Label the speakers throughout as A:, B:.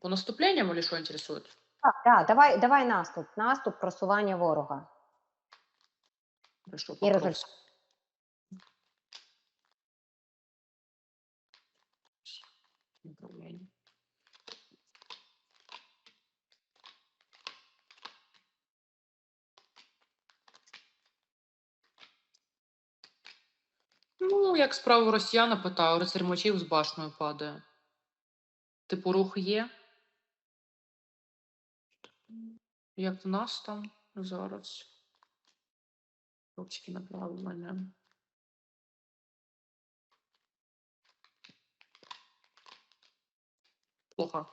A: По наступлениям или что интересует?
B: Так, так, давай, давай наступ. Наступ, просування ворога. И
A: Покровск?
B: результат.
A: Ну, як справи росіяна питаю, рицарь мечів з башнею падає. Типу рух є? Як в нас там зараз? Ручки направлення. Плохо.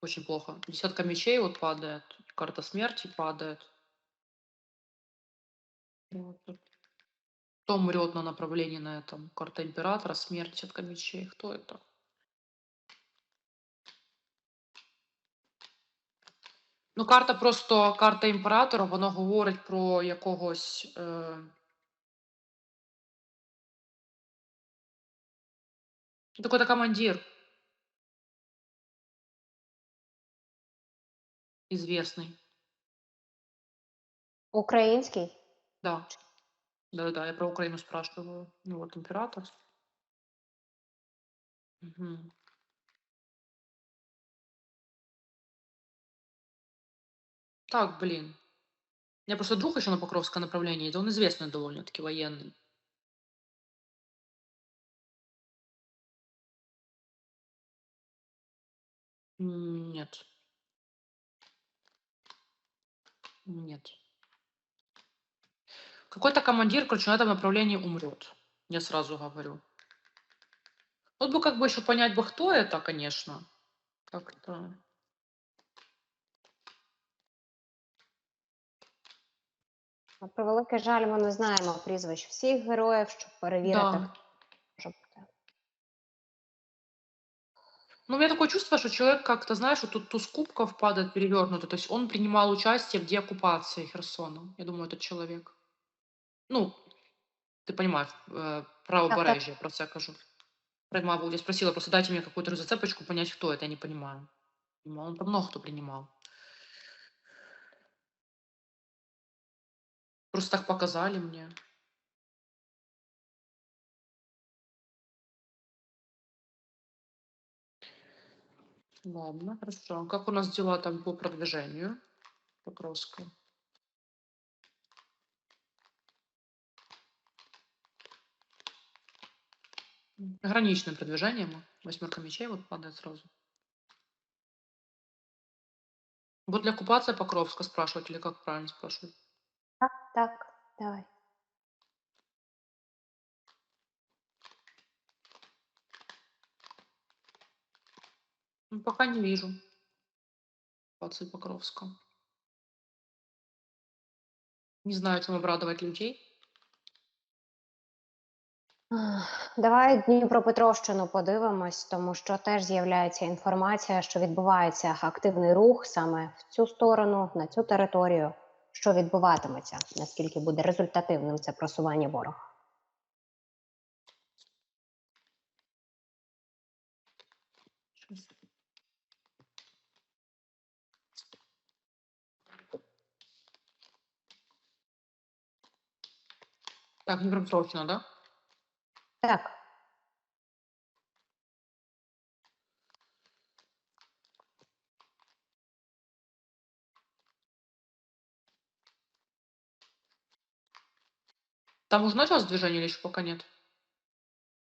A: Очень плохо. Десятка мечей вот падает. Карта смерти падает. Вот. Кто умрет на направлении на этом? Карта императора, смерть, десятка мечей. Кто это? Ну, карта просто карта імператора, вона говорить про якогось. Е... Такой-то командир. Известный.
B: Український.
A: Да. Да-да, я про Украину спрашиваю. Ну вот император. Мгм. Так, блин. У меня просто друг еще на Покровское направление, идет, он известный довольно-таки военный. Нет. Нет. Какой-то командир, короче, на этом направлении умрет. Я сразу говорю. Вот бы как бы еще понять бы, кто это, конечно. Как-то.
B: На превеликий жаль, ми не знаємо прізвищ всіх героїв, щоб перевірити,
A: Да.
B: хто може бути.
A: Ну, у меня такое чувство, что человек как-то, знаешь, вот тут туз кубков падает перевернутый. То есть он принимал участие в деоккупации Херсона. Я думаю, этот человек. Ну, ты понимаешь, э, правобережье, про це кажу. Приймав, я спросила, просто дайте мне какую-то зацепочку, понять, кто это, я не понимаю. Думаю, Он там много кто принимал. Просто так показали мне. Ладно, хорошо. Как у нас дела там по продвижению? Покровская. М, Ограниченное продвижение мы. Восьмерка мечей вот падает сразу. Вот для оккупации Покровска спрашивать или как правильно спрашивать?
B: Так, давай.
A: Ну, пока не вижу. Оккупации Покровска. Не знаю, чем обрадовать людей.
B: Давай Дніпропетровщину подивимось, тому що теж з'являється інформація, що відбувається активний рух саме в цю сторону, на цю територію. Що відбуватиметься, наскільки буде результативним це просування ворога?
A: Так, Днепропетровщина, да?
B: Так,
A: Там уже началось движение или еще пока нет?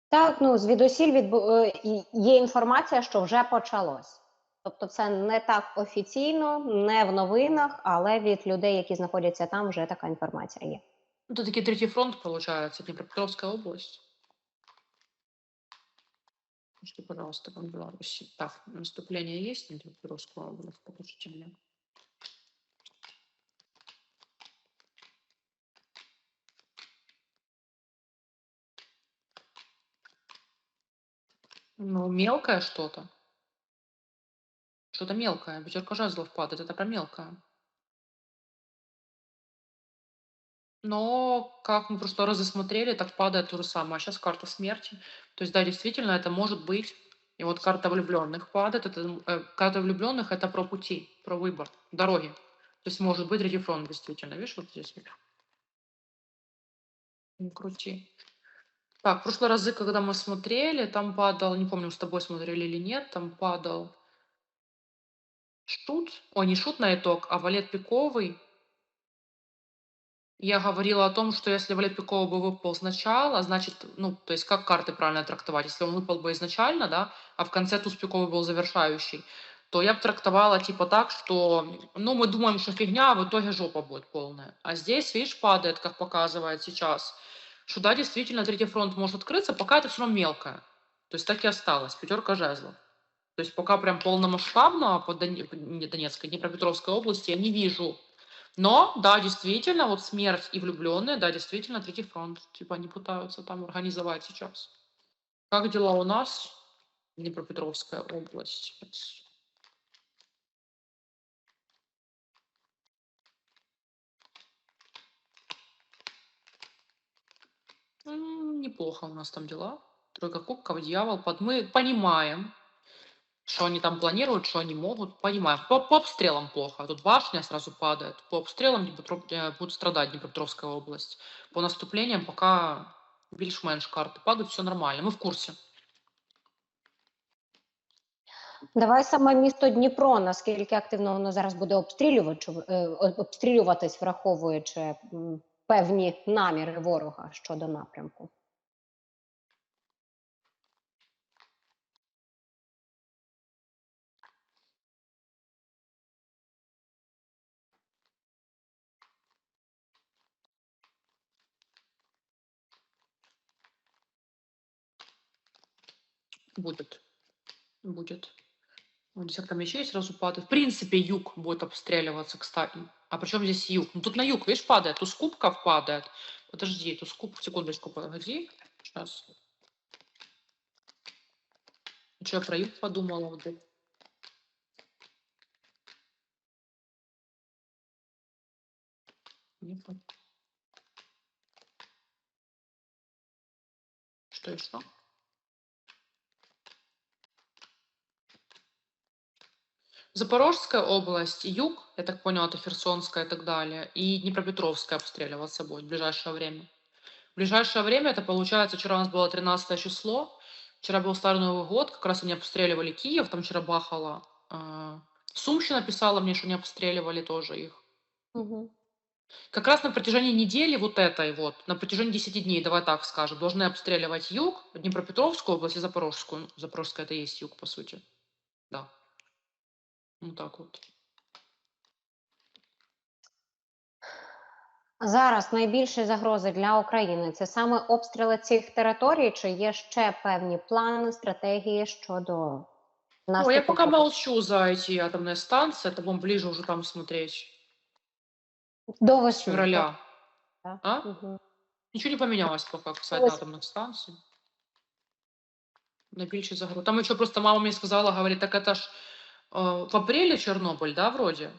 B: так, ну звідусіль відбу... е, є інформація, що вже почалось. Тобто, це не так офіційно, не в новинах, але від людей, які знаходяться там, вже така інформація є.
A: Ну, Это таки третий фронт, получается, Днепропетровская область. Пожалуйста, там Беларуси. Так, наступление есть на Днепропетровскую область? Покажите мне. Ну, мелкое что-то. Что-то мелкое. Пятерка жезлов падает. Это про мелкое. Но, как мы в прошлый раз так падает то же самое. А сейчас карта смерти. То есть, да, действительно, это может быть И вот карта влюбленных падает. Это, э, карта влюбленных это про пути, про выбор, дороги. То есть может быть третий фронт действительно. Видишь, вот здесь крути. Так, в прошлые разы, когда мы смотрели, там падал, не помню, с тобой смотрели или нет, там падал шут, ой, не шут на итог, а валет пиковый. Я говорила о том, что если валет пиковый бы выпал сначала, значит, ну, то есть как карты правильно трактовать? Если он выпал бы изначально, да, а в конце туз пиковый был завершающий, то я бы трактовала типа так, что, ну, мы думаем, что фигня, а в итоге жопа будет полная. А здесь, видишь, падает, как показывает сейчас, что да, действительно, третий фронт может открыться, пока это все равно мелкое. То есть так и осталось, пятерка жезлов. То есть пока прям полномасштабно по Доне- по не Донецкой, Днепропетровской области я не вижу. Но, да, действительно, вот смерть и влюбленные, да, действительно, третий фронт. Типа они пытаются там организовать сейчас. Как дела у нас? Днепропетровская область. М, Неплохо у нас там дела. Тройка кубков, дьявол. Под... Мы понимаем, что они там планируют, что они могут. Понимаем. По, по обстрелам плохо. Тут башня сразу падает. По обстрелам Днепропетро- э, будет страдать Днепропетровская область. По наступлениям пока більш-менш карты падают, все нормально. Мы в курсе.
B: Давай саме місто Дніпро, наскільки активно воно зараз буде обстрілювати, е, обстрілюватись, враховуючи м, певні наміри ворога щодо напрямку.
A: Будет. Будет. Вот десятка мечей сразу падает. В принципе, юг будет обстреливаться, кстати. А причем здесь юг? Ну тут на юг, видишь, падает. Туз кубков падает. Подожди, туз куб... Секундочку, погоди. Сейчас. Что я про юг подумала вдруг? Не понял. Что? Запорожская область, юг, я так поняла, это Херсонская и так далее, и Днепропетровская обстреливаться будет в ближайшее время. В ближайшее время, это получается, вчера у нас было 13 число, вчера был Старый Новый год, как раз они обстреливали Киев, там вчера бахало. а, Сумщина писала мне, что не обстреливали тоже их.
B: Угу.
A: Как раз на протяжении недели вот этой вот, на протяжении 10 дней, давай так скажем, должны обстреливать юг, Днепропетровскую область и Запорожскую. Запорожская это и есть юг, по сути. Да. Ну так вот.
B: Зараз найбільші загрози для України це саме обстріли цих територій, чи є ще певні плани, стратегії щодо
A: Ой, я
B: наступу?
A: пока молчу за эти атомные станции, это будем ближе уже там смотреть.
B: до
A: С
B: весни.
A: февраля.
B: так?
A: А?
B: Мгм.
A: Ничего не поменялось пока касательно
B: Ось.
A: атомных станций. Найбільші загрози. Там еще просто мама мне сказала, говорит, так это ж э, в апреле Чернобыль, да, вроде?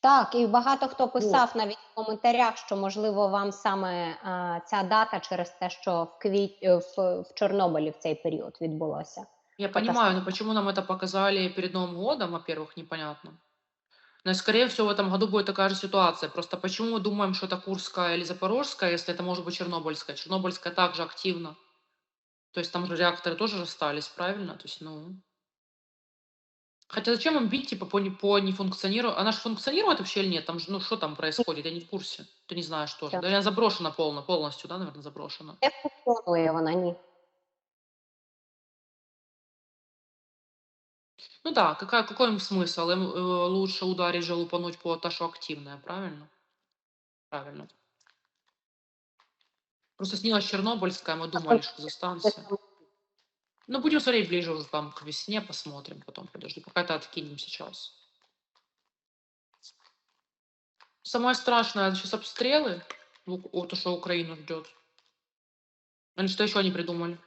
B: Так, і багато хто писав навіть в коментарях, що можливо вам саме а, ця дата через те, що в квіт е, в, в Чорнобилі в цей період відбулося.
A: Я
B: Катастрофа.
A: понимаю, но почему нам это показали перед Новым годом, во-первых, непонятно. Но, и, скорее всего, в этом году будет такая же ситуация. Просто почему мы думаем, что это Курская или Запорожская, если это может быть Чернобыльская? Чернобыльская также активна. То есть там же реакторы тоже же остались, правильно? То есть, ну... Хотя зачем им бить, типа, по, не, по нефункциониру... Она же функционирует вообще или нет? Там же, ну, что там происходит? Я не в курсе. Ты не знаешь тоже.
B: Да.
A: Да, она заброшена полно, полностью, да, наверное, заброшена.
B: Не функціонує вона ні.
A: Ну да, какая, какой им смысл? Им э, лучше ударить же, лупануть по та, что активная, правильно? Правильно. Просто снилась Чернобыльская, мы думали, что за станция. Ну, будем смотреть ближе уже там к весне, посмотрим потом. Подожди, пока это откинем сейчас. Самое страшное, сейчас обстрелы, в Ук- о, то, что Украину ждет. Они что еще не придумали?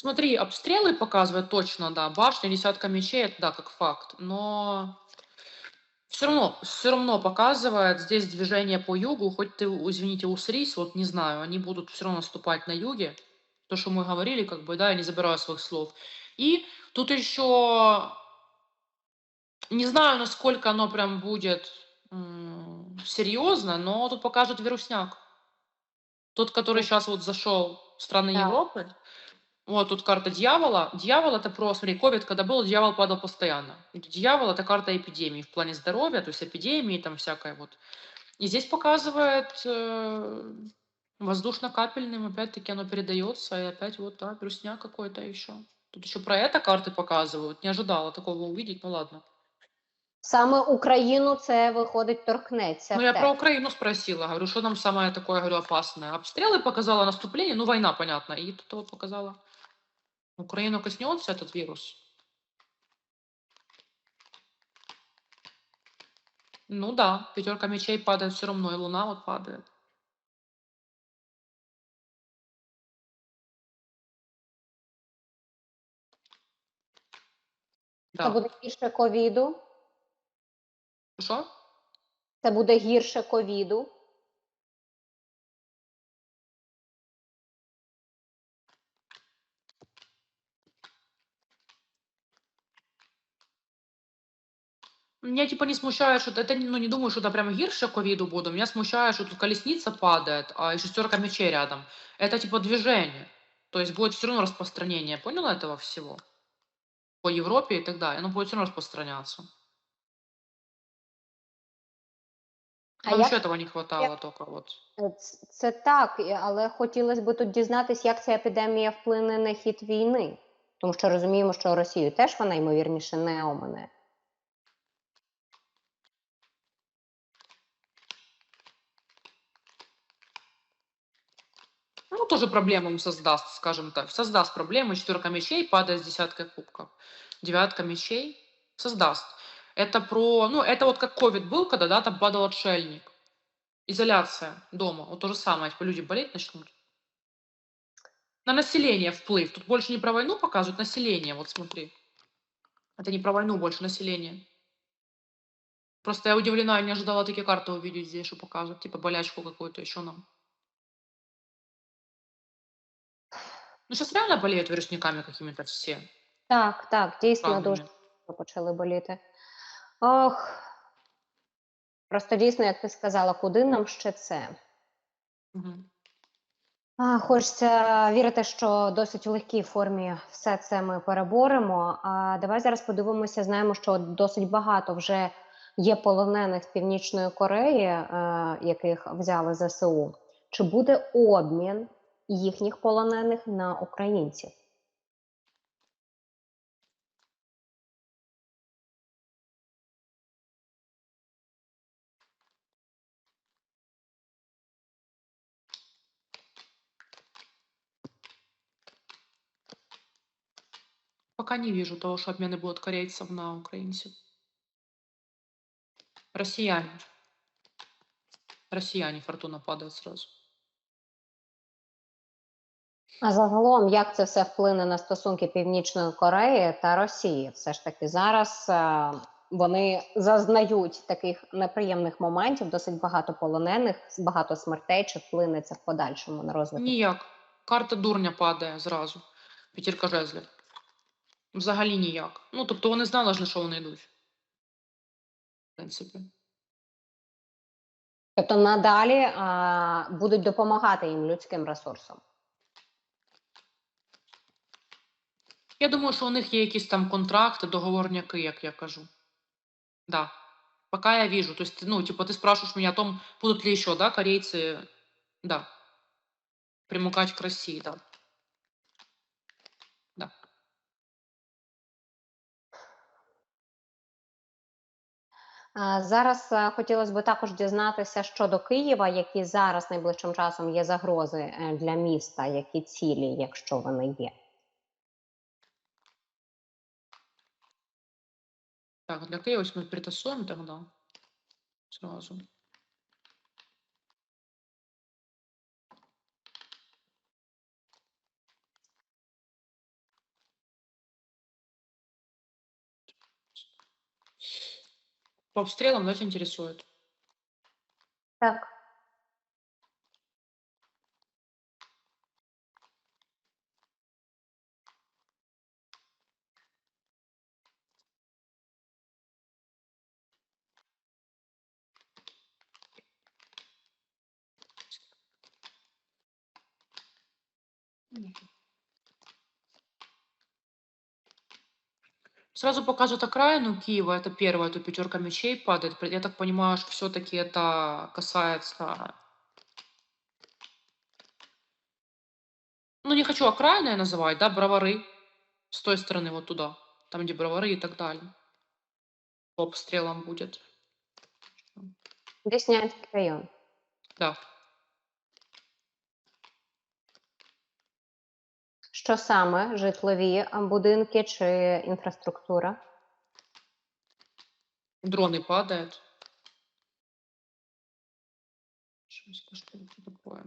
A: Смотри, обстрелы показывают точно, да. Башня, десятка мечей, это да, как факт. Но все равно, все равно показывает здесь движение по югу, хоть ты, извините, усрись, вот не знаю, они будут все равно наступать на юге. То, что мы говорили, как бы, да, я не забираю своих слов. И тут еще не знаю, насколько оно прям будет серьезно, но тут покажет вирусняк. Тот, который сейчас вот зашел в страны
B: Так.
A: Европы, вот тут карта дьявола. Дьявол это про, смотри, ковид, когда был, дьявол падал постоянно. Дьявол это карта эпидемии в плане здоровья, то есть эпидемии там всякое вот. И здесь показывает э, воздушно-капельным, опять-таки оно передается, и опять вот, да, брусня какой-то еще. Тут еще про это карты показывают. Не ожидала такого увидеть, ну ладно.
B: Саме Україну це виходить торкнеться.
A: Ну, я про Украину спросила, говорю, что нам самое такое, говорю, опасное. Обстрелы показала, наступление, ну, война, понятно. И тут показала. Украину коснется этот вирус. Ну да, пятерка мечей падает все равно, и луна вот падает.
B: Це буде гірше ковіду.
A: Что?
B: Це буде гірше ковіду.
A: Меня типа не смущает, что это, ну, не думаю, что это прям гирше ковиду буду. Меня смущает, что тут колесница падает, а и шестерка мечей рядом. Это типа движение. То есть будет все равно распространение. Поняла этого всего? По Европе и так далее. Оно будет все равно распространяться.
B: А
A: Нам
B: як
A: еще этого не хватало только вот.
B: Е, ц- Це так, і- але хотілося б тут дізнатися, як ця епідемія вплине на хід війни. Тому що розуміємо, що Росію теж вона ймовірніше не омине.
A: Тоже проблему создаст, скажем так. Создаст проблему. Четверка мечей падает с десяткой кубков. Девятка мечей создаст. Это про... Ну, это вот как ковид был, когда, да, там падал отшельник. Изоляция дома. Вот то же самое. Типа люди болеть начнут. На население вплыв. Тут больше не про войну показывают, население. Вот смотри. Это не про войну, больше население. Просто я удивлена, я не ожидала такие карты увидеть здесь, что покажут. Типа болячку какую-то еще нам. Ну, сейчас реально болеют вирусниками какими-то все.
B: Так, так, дійсно
A: Правильно.
B: дуже почали боліти. Ох. Просто дійсно, як ти сказала, куди нам ще це?
A: Мгм.
B: А, хочеться вірити, що досить у легкій формі все це ми переборемо. А давай зараз подивимося. Знаємо, що досить багато вже є полонених з Північної Кореї, е, яких взяли ЗСУ. Чи буде обмін їхніх полонених на українців?
A: Пока не вижу того, что обмены будут корейцев на украинцев. Россияне. Россияне, фортуна падает сразу.
B: А загалом, як це все вплине на стосунки Північної Кореї та Росії? Все ж таки зараз е, вони зазнають таких неприємних моментів, досить багато полонених, багато смертей. Чи вплине це в подальшому на розвиток?
A: Ніяк. Карта дурня падає зразу. П'ятірка жезлів. Взагалі ніяк. Ну, тобто вони знали ж, на що вони йдуть. В принципі.
B: Тобто надалі а, будуть допомагати їм людським ресурсом.
A: Я думаю, що у них є якісь там контракти, договорняки, як я кажу. Да. Пока я вижу. То есть, ну, типа, ты спрашиваешь меня о том, будут ли еще, да, корейцы, да, примыкать к России, да. Да.
B: А, зараз а, хотілося б також дізнатися щодо Києва, які зараз найближчим часом є загрози е, для міста, які цілі, якщо вони є.
A: Так, для K ось ми притасуємо тогда сразу. По обстрелам нас интересует.
B: Так.
A: Сразу показывают окраину Киева, это первое, тут пятерка мечей падает. Я так понимаю, что все-таки это касается... Ну, не хочу окраиной называть, да, бровары. С той стороны вот туда, там, где бровары и так далее. По обстрелам будет.
B: Деснянський район.
A: Да.
B: Що саме? Житлові а, будинки чи інфраструктура?
A: Дроны падают. Сейчас, что это такое?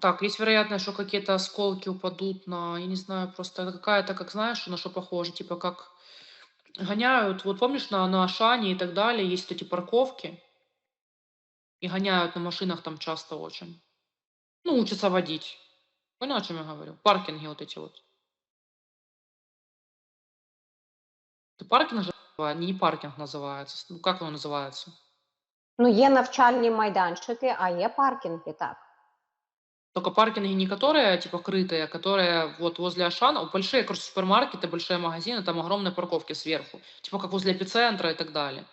A: Так, есть вероятность, что какие-то осколки упадут на, я не знаю, просто это какая-то, как знаешь, на что похоже, типа как гоняют, вот помнишь, на, на Ашане и так далее, есть эти парковки, и гоняют на машинах там часто очень. Ну, учатся водить. Понял, о чем я говорю? Паркинги вот эти вот. Это паркинг же называют? Не паркинг называется. Ну, как оно называется?
B: Ну, є навчальні майданчики, а є паркінги, так.
A: Только паркинги не которые, типа, крытые, а которые вот возле Ашана, большие, короче, супермаркеты, большие магазины, там огромные парковки сверху. Типа, как возле эпицентра и так далее.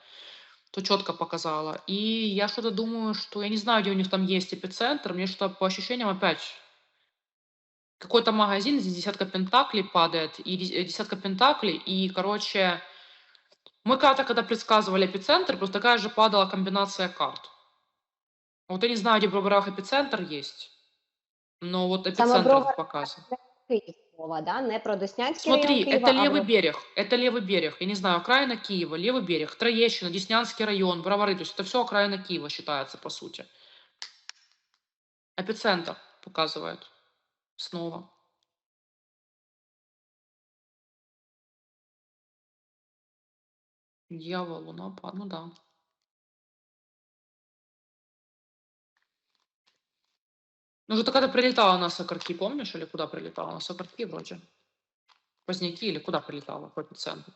A: То четко показала. И я что-то думаю, что я не знаю, где у них там есть эпицентр. Мне что-то по ощущениям опять какой-то магазин, здесь десятка пентаклей падает, и э, десятка пентаклей, и, короче, мы когда-то, когда предсказывали эпицентр, просто такая же падала комбинация карт. Вот я не знаю, где в Броварах эпицентр есть, но вот эпицентр
B: Бровар-
A: показывает.
B: Київ мова, да? не про Деснянський
A: Смотри,
B: район Києва,
A: это
B: а
A: левый
B: про-
A: берег, это левый берег, я не знаю, окраина Киева, левый берег, Троещина, Деснянский район, Бровары, то есть это все окраина Киева считается, по сути. Эпицентр показывает снова. Дьявол, луна, ну да. Ну, же когда прилетала на Сокорки, помнишь, или куда прилетала? На Сокорки вроде. Поздняки или куда прилетала по эпицентру?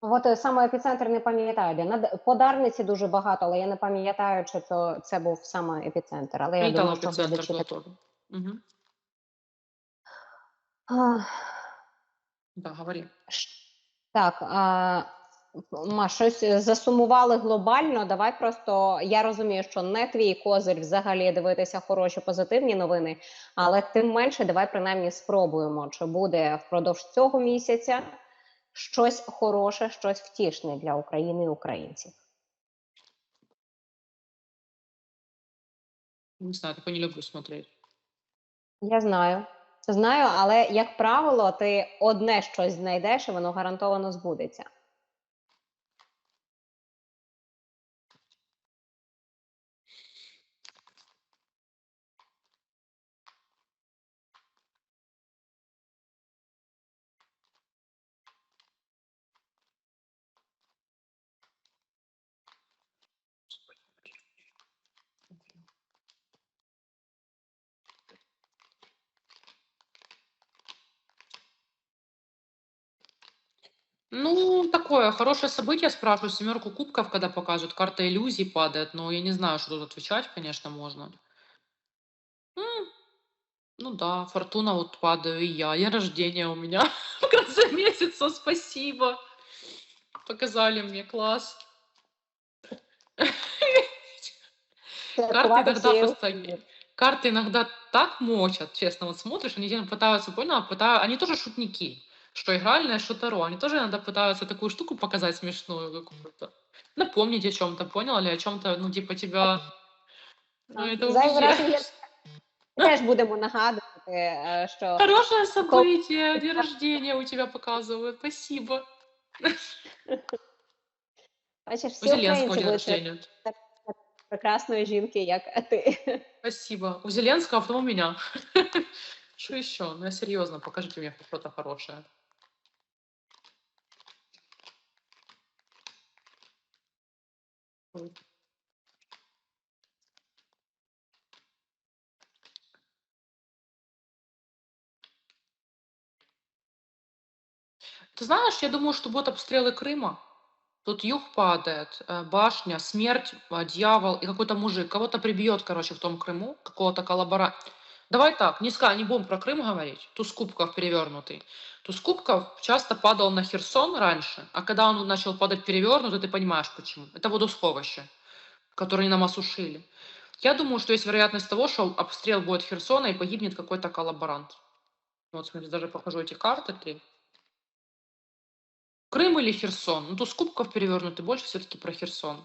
B: От е, саме епіцентр не пам'ятаю, де. На Д- по Дарниці дуже багато, але я не пам'ятаю, чи то це був саме епіцентр. Але я думаю, що
A: тоже. Мгм.
B: А,
A: Да, говори.
B: Так, а, Ма, щось засумували глобально. Давай просто я розумію, що не твій козир взагалі дивитися хороші позитивні новини, але тим менше, давай принаймні спробуємо, чи буде впродовж цього місяця щось хороше, щось втішне для України і українців.
A: Не знаю, такое не люблю смотреть.
B: Я знаю. Знаю, але як правило, ти одне щось знайдеш, і воно гарантовано збудеться.
A: Ну, такое хорошее событие, спрашиваю, семерку кубков, когда показывают, карта иллюзий падает, но я не знаю, что тут отвечать, конечно, можно. М, Ну да, фортуна вот падаю, и я, день рождения у меня в конце месяца, спасибо. Показали мне, класс.
B: Святкувати
A: иногда
B: всією
A: просто-
B: Україною.
A: Карты иногда так мочат, честно, вот смотришь, они тебе пытаются, понял, пытаются, они тоже шутники, что игральное, что Таро, они тоже иногда пытаются такую штуку показать смешную какую-то, напомнить о чем-то, понял, или о чем-то, ну, типа тебя... Ну, это
B: Зайвий раз
A: вообще
B: ми теж будемо нагадувати, е, що
A: хорошее событие, день рождения у тебя показывают, спасибо.
B: бачиш,
A: У
B: всі
A: Зеленского
B: українці
A: день
B: будуть
A: рождения.
B: прекрасної жінки, як ти.
A: Спасибо. У Зеленского, а потом у меня. Что еще? Ну, я серьезно, покажите мне хоть что-то хорошее. Ты знаешь, я думаю, что будут обстрелы Крыма. Тут юг падает, э, башня, смерть, а, дьявол и какой-то мужик. Кого-то прибьет, короче, в том Крыму, какого-то коллабора. Давай так, не, ска- не будем про Крым говорить. Туз кубков перевернутый. Туз кубков часто падал на Херсон раньше, а когда он начал падать перевернутый, ты понимаешь почему. Это водосховище, которое нам осушили. Я думаю, что есть вероятность того, что обстрел будет Херсона и погибнет какой-то коллаборант. Вот, смотри, даже покажу эти карты три. Крым или Херсон? Ну, туз кубков перевернутый, больше все-таки про Херсон.